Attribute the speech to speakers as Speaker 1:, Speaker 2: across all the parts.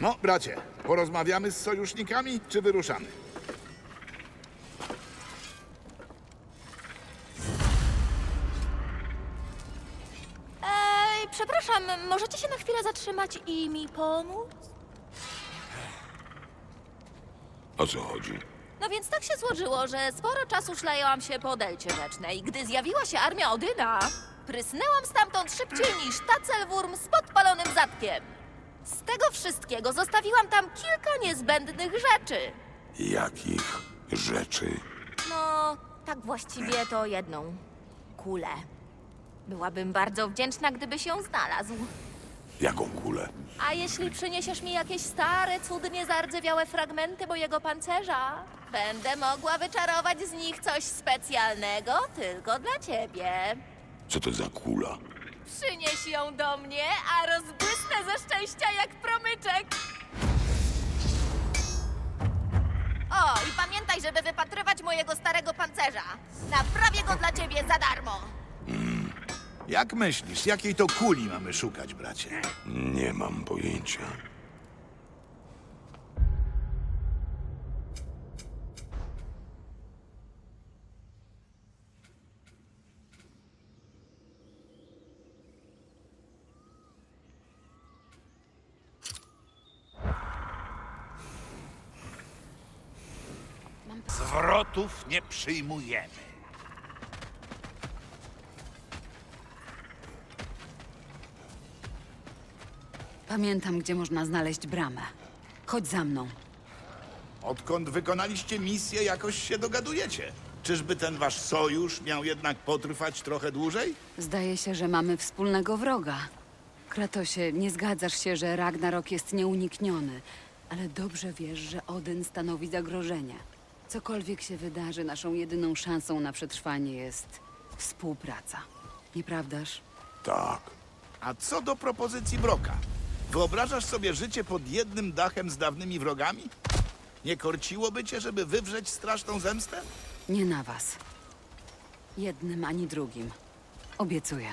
Speaker 1: No, bracie, porozmawiamy z sojusznikami, czy wyruszamy?
Speaker 2: Ej, przepraszam, możecie się na chwilę zatrzymać i mi pomóc?
Speaker 3: O co chodzi?
Speaker 2: No więc tak się złożyło, że sporo czasu szlajałam się po delcie rzecznej. Gdy zjawiła się armia Odyna, prysnęłam stamtąd szybciej niż tacelwurm z podpalonym zadkiem. Z tego wszystkiego zostawiłam tam kilka niezbędnych rzeczy.
Speaker 3: Jakich rzeczy?
Speaker 2: No, tak właściwie to jedną kulę. Byłabym bardzo wdzięczna, gdyby się znalazł.
Speaker 3: Jaką kulę?
Speaker 2: A jeśli przyniesiesz mi jakieś stare, cudnie zardzewiałe fragmenty mojego pancerza, będę mogła wyczarować z nich coś specjalnego tylko dla ciebie.
Speaker 3: Co to za kula?
Speaker 2: Przynieś ją do mnie, a rozbłysnę ze szczęścia jak promyczek. O, i pamiętaj, żeby wypatrywać mojego starego pancerza. Naprawię go dla ciebie za darmo.
Speaker 1: Jak myślisz, jakiej to kuli mamy szukać, bracie?
Speaker 3: Nie mam pojęcia.
Speaker 4: Zwrotów nie przyjmujemy.
Speaker 5: Pamiętam, gdzie można znaleźć bramę. Chodź za mną.
Speaker 1: Odkąd wykonaliście misję, jakoś się dogadujecie. Czyżby ten wasz sojusz miał jednak potrwać trochę dłużej?
Speaker 5: Zdaje się, że mamy wspólnego wroga. Kratosie, nie zgadzasz się, że Ragnarok jest nieunikniony, ale dobrze wiesz, że Odyn stanowi zagrożenie. Cokolwiek się wydarzy, naszą jedyną szansą na przetrwanie jest współpraca. Nieprawdaż?
Speaker 3: Tak.
Speaker 1: A co do propozycji Broka? Wyobrażasz sobie życie pod jednym dachem z dawnymi wrogami? Nie korciłoby cię, żeby wywrzeć straszną zemstę?
Speaker 5: Nie na was. Jednym ani drugim. Obiecuję.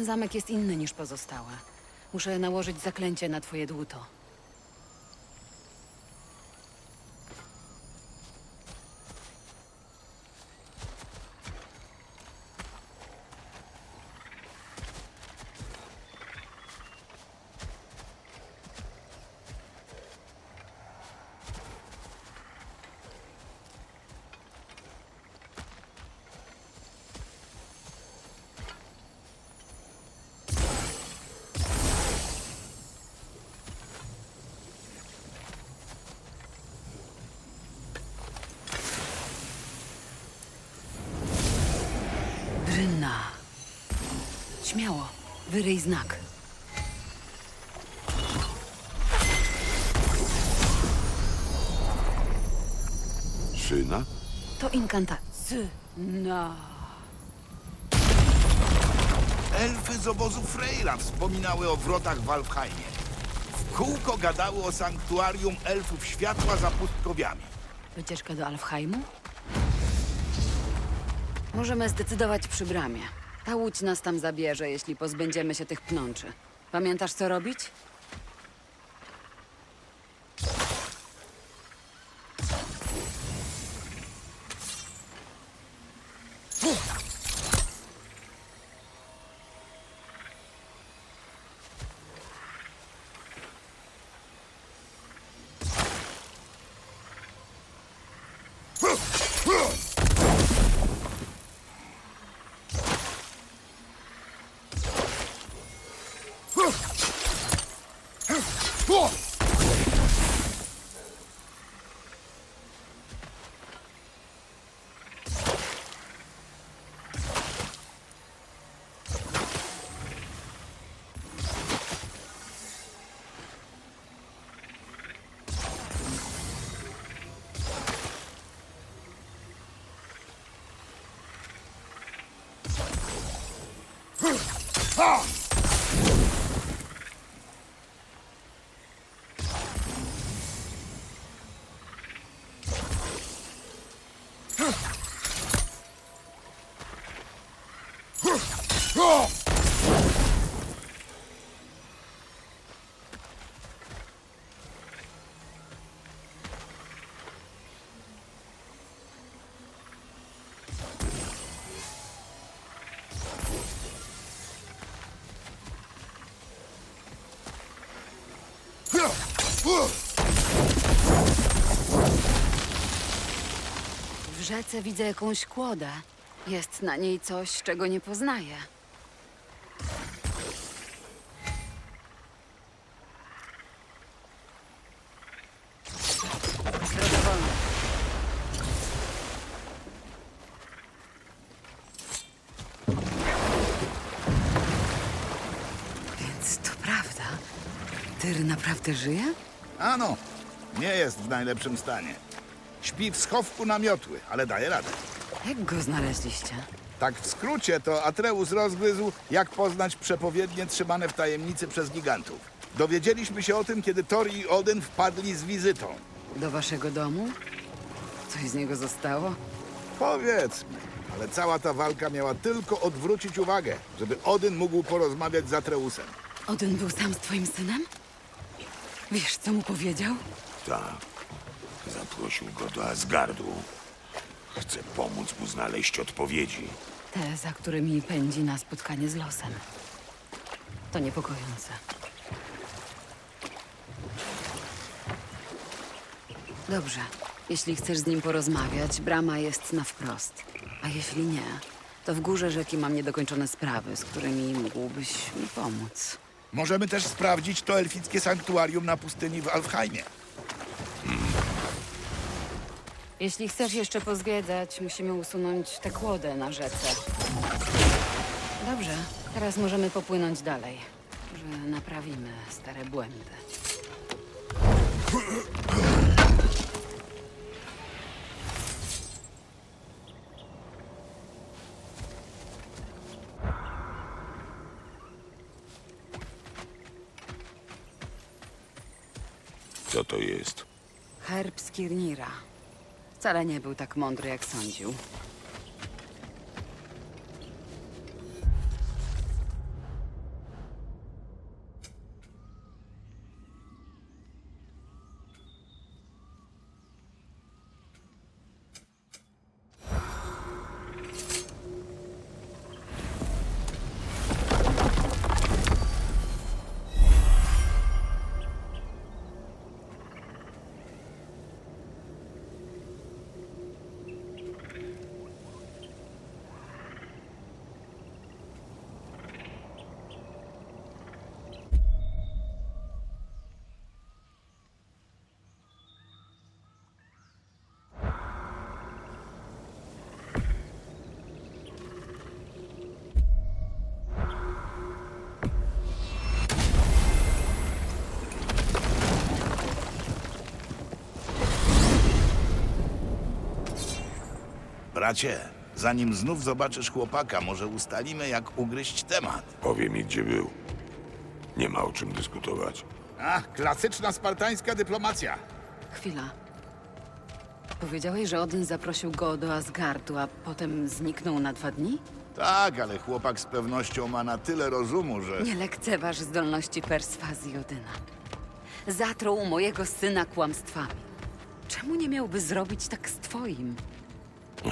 Speaker 5: Ten zamek jest inny niż pozostałe. Muszę nałożyć zaklęcie na twoje dłuto. Wyryj znak.
Speaker 3: Szyna?
Speaker 5: To inkantacja. No.
Speaker 1: Elfy z obozu Freyla wspominały o wrotach w Alfheimie. W kółko gadały o sanktuarium elfów światła za pustkowiami.
Speaker 5: Wycieczka do Alfheimu? Możemy zdecydować przy bramie. Ta łódź nas tam zabierze, jeśli pozbędziemy się tych pnączy. Pamiętasz, co robić? 不错。W rzece widzę jakąś kłodę. Jest na niej coś, czego nie poznaję. Droga naprawdę żyje?
Speaker 1: Ano, nie jest w najlepszym stanie. Śpi w schowku na miotły, ale daje radę.
Speaker 5: Jak go znaleźliście?
Speaker 1: Tak w skrócie to Atreus rozgryzł, jak poznać przepowiednie trzymane w tajemnicy przez gigantów. Dowiedzieliśmy się o tym, kiedy Thor i Odyn wpadli z wizytą.
Speaker 5: Do waszego domu? Coś z niego zostało?
Speaker 1: Powiedzmy, ale cała ta walka miała tylko odwrócić uwagę, żeby Odyn mógł porozmawiać z Atreusem.
Speaker 5: Odyn był sam z twoim synem? Wiesz, co mu powiedział?
Speaker 3: Tak. Zaprosił go do Asgardu. Chce pomóc mu znaleźć odpowiedzi.
Speaker 5: Te, za którymi pędzi na spotkanie z losem. To niepokojące. Dobrze. Jeśli chcesz z nim porozmawiać, brama jest na wprost. A jeśli nie, to w górze rzeki mam niedokończone sprawy, z którymi mógłbyś mi pomóc.
Speaker 1: Możemy też sprawdzić to elfickie sanktuarium na pustyni w Alfheimie.
Speaker 5: Jeśli chcesz jeszcze pozwiedzać, musimy usunąć tę kłodę na rzece. Dobrze, teraz możemy popłynąć dalej. Może naprawimy stare błędy.
Speaker 3: Co to jest?
Speaker 5: Herb Skirnira. Wcale nie był tak mądry, jak sądził.
Speaker 1: Bracie, zanim znów zobaczysz chłopaka, może ustalimy, jak ugryźć temat.
Speaker 3: Powie mi, gdzie był. Nie ma o czym dyskutować.
Speaker 1: Ach, klasyczna spartańska dyplomacja.
Speaker 5: Chwila. Powiedziałeś, że Odyn zaprosił go do Asgardu, a potem zniknął na dwa dni?
Speaker 1: Tak, ale chłopak z pewnością ma na tyle rozumu, że...
Speaker 5: Nie lekceważ zdolności perswazji Odyna. Zatruł mojego syna kłamstwami. Czemu nie miałby zrobić tak z twoim?
Speaker 4: I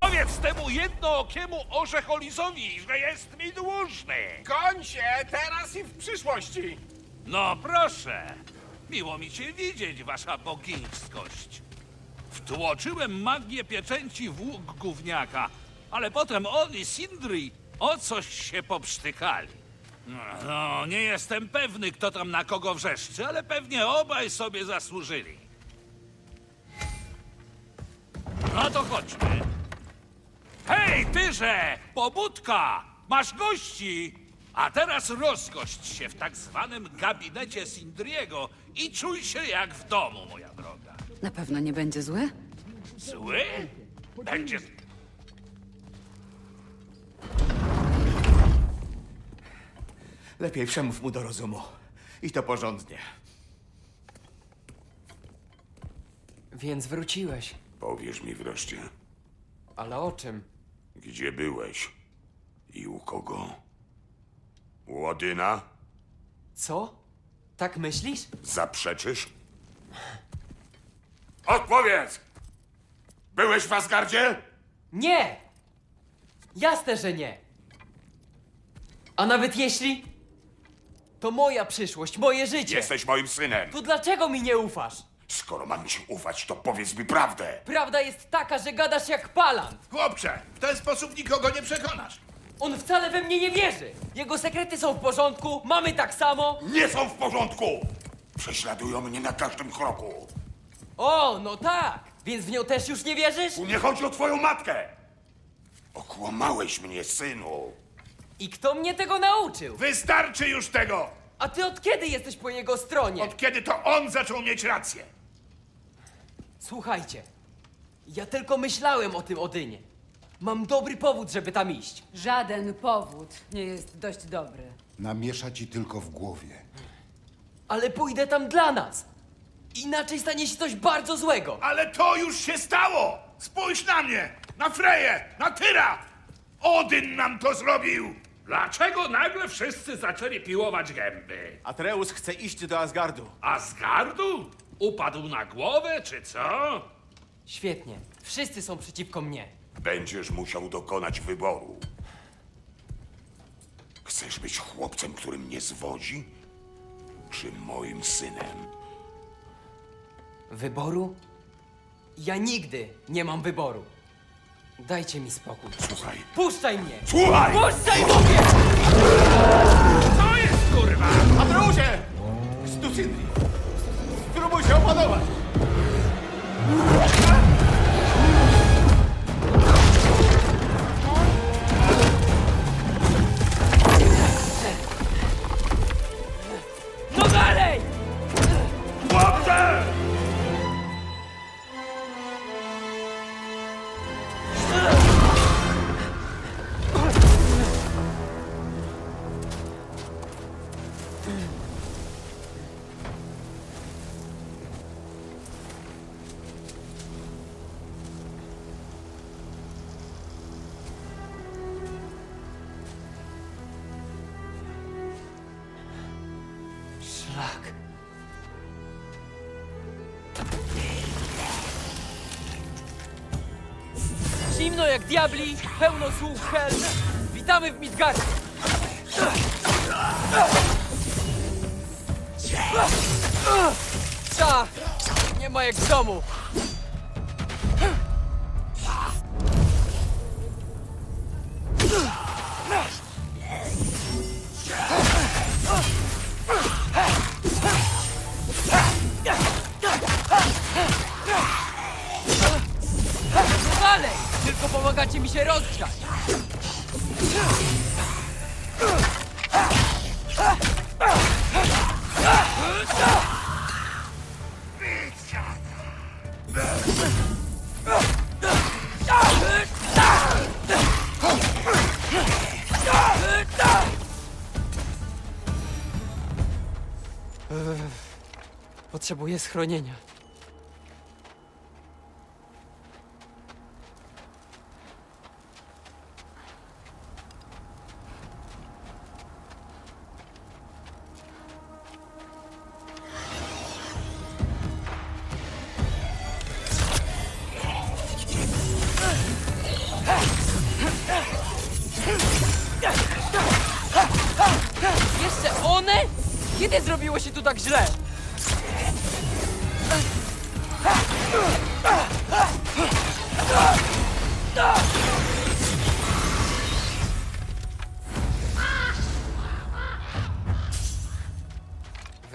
Speaker 4: powiedz temu jednookiemu orzecholizowi, że jest mi dłużny.
Speaker 6: Goń się teraz i w przyszłości!
Speaker 4: No proszę. Miło mi cię widzieć, wasza boginiskość. Wtłoczyłem magię pieczęci w łuk gówniaka, ale potem on i Sindri o coś się popsztykali. No, nie jestem pewny, kto tam na kogo wrzeszczy, ale pewnie obaj sobie zasłużyli. No to chodźmy. Hej, tyże! Pobudka! Masz gości! A teraz rozgość się w tak zwanym gabinecie Sindriego i czuj się jak w domu, moja droga.
Speaker 5: Na pewno nie będzie zły?
Speaker 4: Zły? Będzie...
Speaker 7: Lepiej przemów mu do rozumu. I to porządnie.
Speaker 8: Więc wróciłeś.
Speaker 3: Powiesz mi wreszcie,
Speaker 8: Ale o czym?
Speaker 3: gdzie byłeś i u kogo? U Odyna?
Speaker 8: Co? Tak myślisz?
Speaker 3: Zaprzeczysz? Odpowiedz! Byłeś w Asgardzie?
Speaker 8: Nie! Jasne, że nie. A nawet jeśli, to moja przyszłość, moje życie.
Speaker 3: Jesteś moim synem.
Speaker 8: To dlaczego mi nie ufasz?
Speaker 3: Skoro mam ci ufać, to powiedz mi prawdę.
Speaker 8: Prawda jest taka, że gadasz jak palant.
Speaker 1: Chłopcze, w ten sposób nikogo nie przekonasz.
Speaker 8: On wcale we mnie nie wierzy. Jego sekrety są w porządku, mamy tak samo.
Speaker 3: Nie są w porządku! Prześladują mnie na każdym kroku.
Speaker 8: O, no tak. Więc w nią też już nie wierzysz?
Speaker 3: Tu nie chodzi o twoją matkę! Okłamałeś mnie, synu.
Speaker 8: I kto mnie tego nauczył?
Speaker 1: Wystarczy już tego!
Speaker 8: A ty od kiedy jesteś po jego stronie?
Speaker 1: Od kiedy to on zaczął mieć rację?
Speaker 8: Słuchajcie, ja tylko myślałem o tym Odynie. Mam dobry powód, żeby tam iść.
Speaker 5: Żaden powód nie jest dość dobry.
Speaker 9: Namiesza ci tylko w głowie.
Speaker 8: Ale pójdę tam dla nas. Inaczej stanie się coś bardzo złego.
Speaker 1: Ale to już się stało! Spójrz na mnie! Na Freję! Na Tyra! Odyn nam to zrobił!
Speaker 4: Dlaczego nagle wszyscy zaczęli piłować gęby?
Speaker 7: Atreus chce iść do Asgardu.
Speaker 4: Asgardu? Upadł na głowę, czy co?
Speaker 8: Świetnie. Wszyscy są przeciwko mnie.
Speaker 3: Będziesz musiał dokonać wyboru. Chcesz być chłopcem, który mnie zwodzi? Czy moim synem?
Speaker 8: Wyboru? Ja nigdy nie mam wyboru. Dajcie mi spokój.
Speaker 3: Słuchaj.
Speaker 8: Puszczaj mnie!
Speaker 3: Słuchaj!
Speaker 8: Puszczaj mówię!
Speaker 4: Co jest, kurwa?
Speaker 7: Atreusie! Stucydri! Spróbuj się opanować!
Speaker 8: Zimno jak diabli, pełno słuch hel. Witamy w Midgardzie. Cza! Nie ma jak w domu. Potrzebuję schronienia.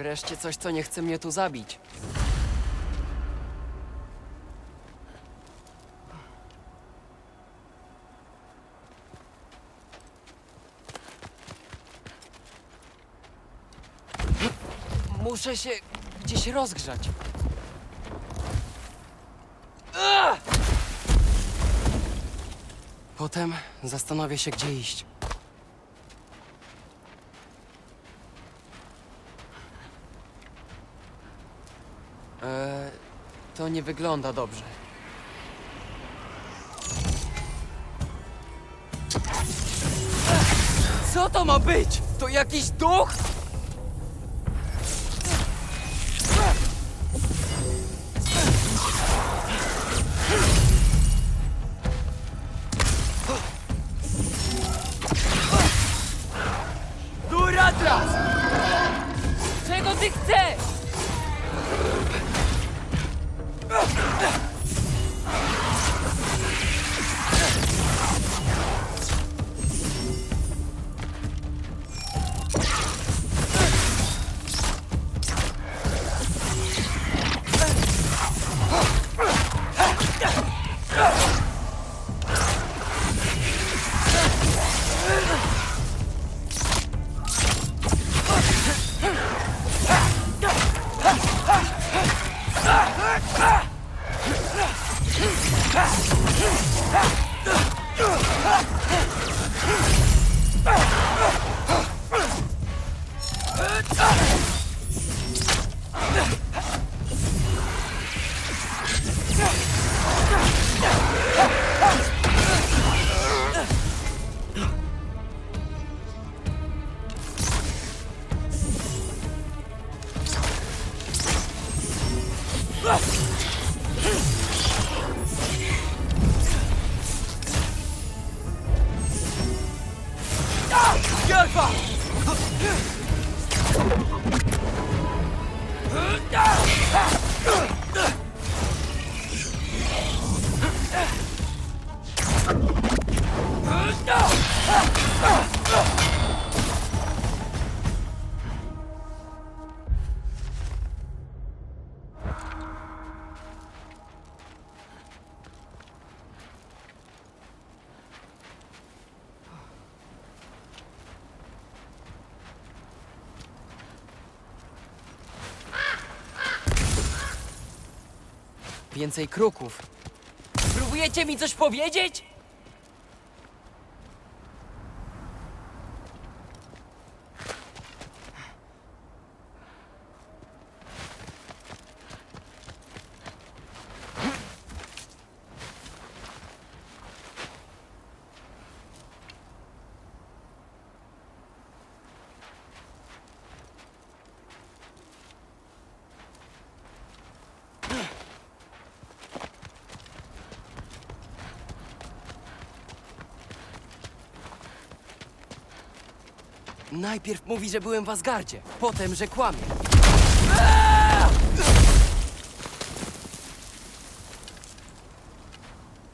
Speaker 8: Wreszcie coś, co nie chce mnie tu zabić. Muszę się gdzieś rozgrzać. Potem zastanowię się, gdzie iść. Nie wygląda dobrze. Co to ma być? To jakiś duch? ます Więcej kruków. Próbujecie mi coś powiedzieć? Najpierw mówi, że byłem w Asgardzie, potem, że kłamie.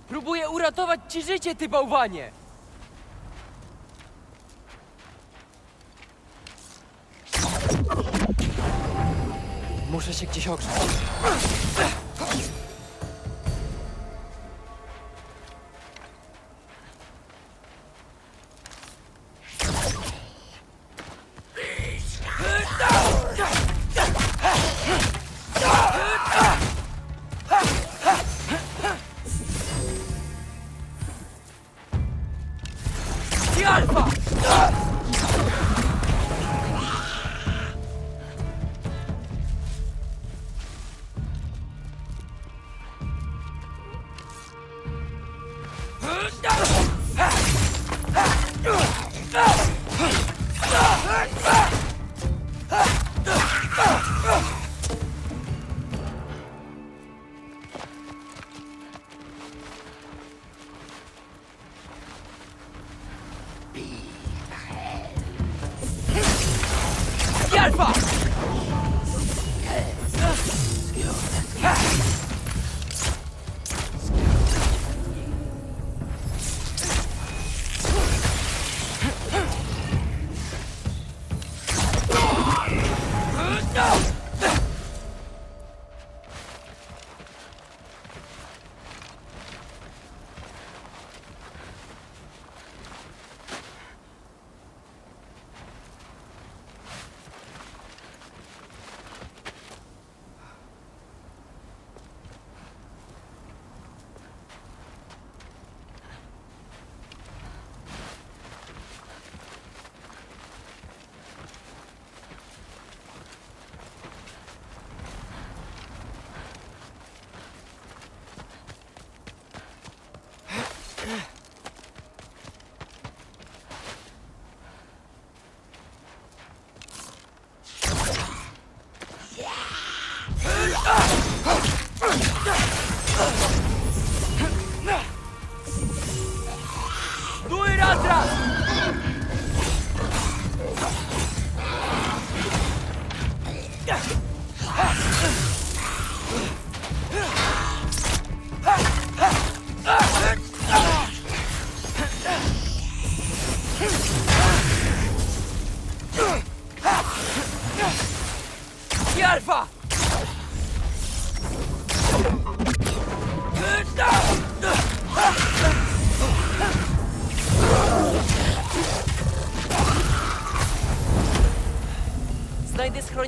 Speaker 8: Próbuję uratować ci życie, ty bałwanie! Muszę się gdzieś ogrzeć. I Alfa! Ugh.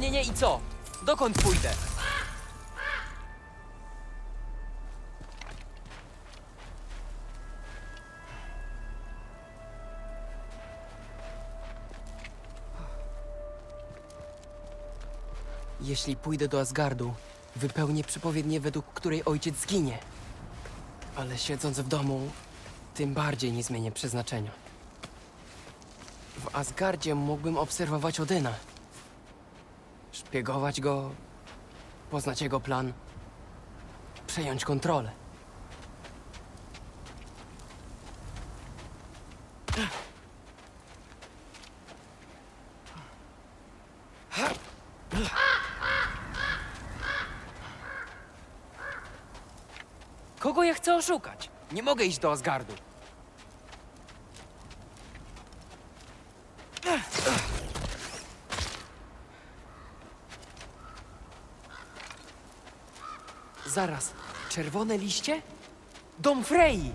Speaker 8: Schronienie i co? Dokąd pójdę? Jeśli pójdę do Asgardu, wypełnię przepowiednię, według której ojciec zginie. Ale siedząc w domu, tym bardziej nie zmienię przeznaczenia. W Asgardzie mógłbym obserwować Odyna. Szpiegować go, poznać jego plan, przejąć kontrolę. Kogo ja chcę oszukać? Nie mogę iść do Asgardu. Zaraz, czerwone liście? Dom Frey!